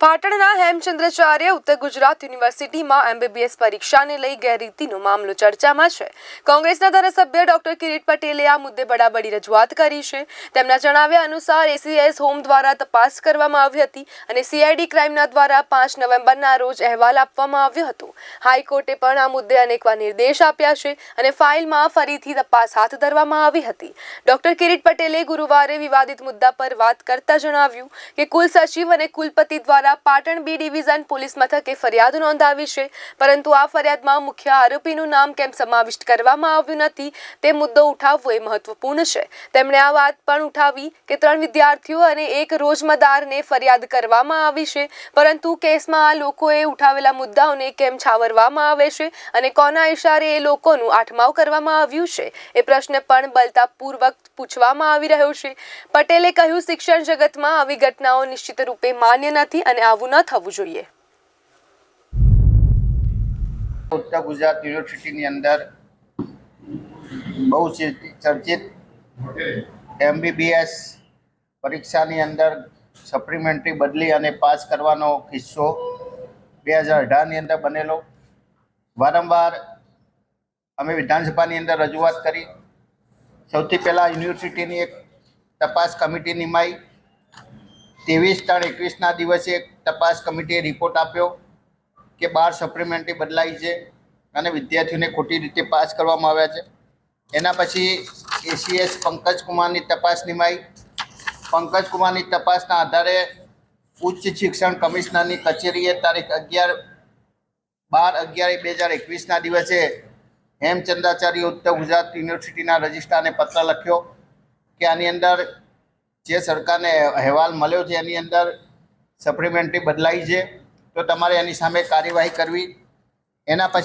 પાટણના હેમચંદ્રાચાર્ય ઉત્તર ગુજરાત યુનિવર્સિટીમાં એમબીબીએસ પરીક્ષાને લઈ ગેરરીતિનો મામલો ચર્ચામાં છે. કોંગ્રેસના ધારાસભ્ય ડોક્ટર કિરીટ પટેલે આ મુદ્દે બડાબડી રજૂઆત કરી છે. તેમના જણાવ્યા અનુસાર એસીએસ હોમ દ્વારા તપાસ કરવામાં આવી હતી અને સીઆઈડી ક્રાઇમના દ્વારા પાંચ નવેમ્બરના રોજ અહેવાલ આપવામાં આવ્યો હતો. હાઈકોર્ટે પણ આ મુદ્દે અનેકવાર નિર્દેશ આપ્યા છે અને ફાઇલમાં ફરીથી તપાસ હાથ ધરવામાં આવી હતી. ડોક્ટર કિરીટ પટેલે ગુરુવારે વિવાદિત મુદ્દા પર વાત કરતા જણાવ્યું કે કુલ સચિવ અને કુલપતિ દ્વારા પાટણ બી ડિવિઝન પોલીસ મથકે ફરિયાદ નોંધાવી છે. પરંતુ આ ફરિયાદમાં મુખ્ય આરોપીનું નામ કેમ સમાવિષ્ટ કરવામાં આવ્યું નથી, તે મુદ્દો ઉઠાવવો એ મહત્વપૂર્ણ છે. તેમણે આ વાત પણ ઉઠાવી કે ત્રણ વિદ્યાર્થીઓ અને એક રોજમદારને ફરિયાદ કરવામાં આવી છે. પરંતુ કેસમાં આ લોકોએ ઉઠાવેલા મુદ્દાઓને કેમ છાવરવામાં આવે છે અને કોના ઇશારે એ લોકોનું આઠમાવ કરવામાં આવ્યું છે, એ પ્રશ્ન પણ બલતાપૂર્વક પૂછવામાં આવી રહ્યો છે. પટેલે કહ્યું, શિક્ષણ જગતમાં આવી ઘટનાઓ નિશ્ચિત રૂપે માન્ય નથી અને આવું ન થવું જોઈએ. ઉત્તર ગુજરાત યુનિવર્સિટીની અંદર બહુ ચર્ચિત એમબીબીએસ પરીક્ષાની અંદર સપ્લિમેન્ટરી બદલી અને પાસ કરવાનો કિસ્સો બે હજાર અઢારની અંદર બનેલો. વારંવાર અમે વિધાનસભાની અંદર રજૂઆત કરી. સૌથી પહેલાં યુનિવર્સિટીની એક તપાસ કમિટી નિમાઈ. ત્રેવીસ ત્રણ એકવીસના દિવસે તપાસ કમિટીએ રિપોર્ટ આપ્યો કે બાર સપ્લિમેન્ટરી બદલાઈ છે અને વિદ્યાર્થીઓને ખોટી રીતે પાસ કરવામાં આવ્યા છે. એના પછી એસીએસ પંકજ કુમારની તપાસ નિમાઈ. પંકજ કુમારની તપાસના આધારે ઉચ્ચ શિક્ષણ કમિશનરની કચેરીએ તારીખ અગિયાર બાર અગિયાર બે હજાર એકવીસના દિવસે હેમચંદ્રાચાર્ય ઉત્તર ગુજરાત યુનિવર્સિટીના રજિસ્ટ્રારને પત્ર લખ્યો કે આની અંદર જે સરકારને અહેવાલ મળ્યો છે એની અંદર સપ્લિમેન્ટરી બદલાઈ છે, તો તમારે એની સામે કાર્યવાહી કરવી. એના પછી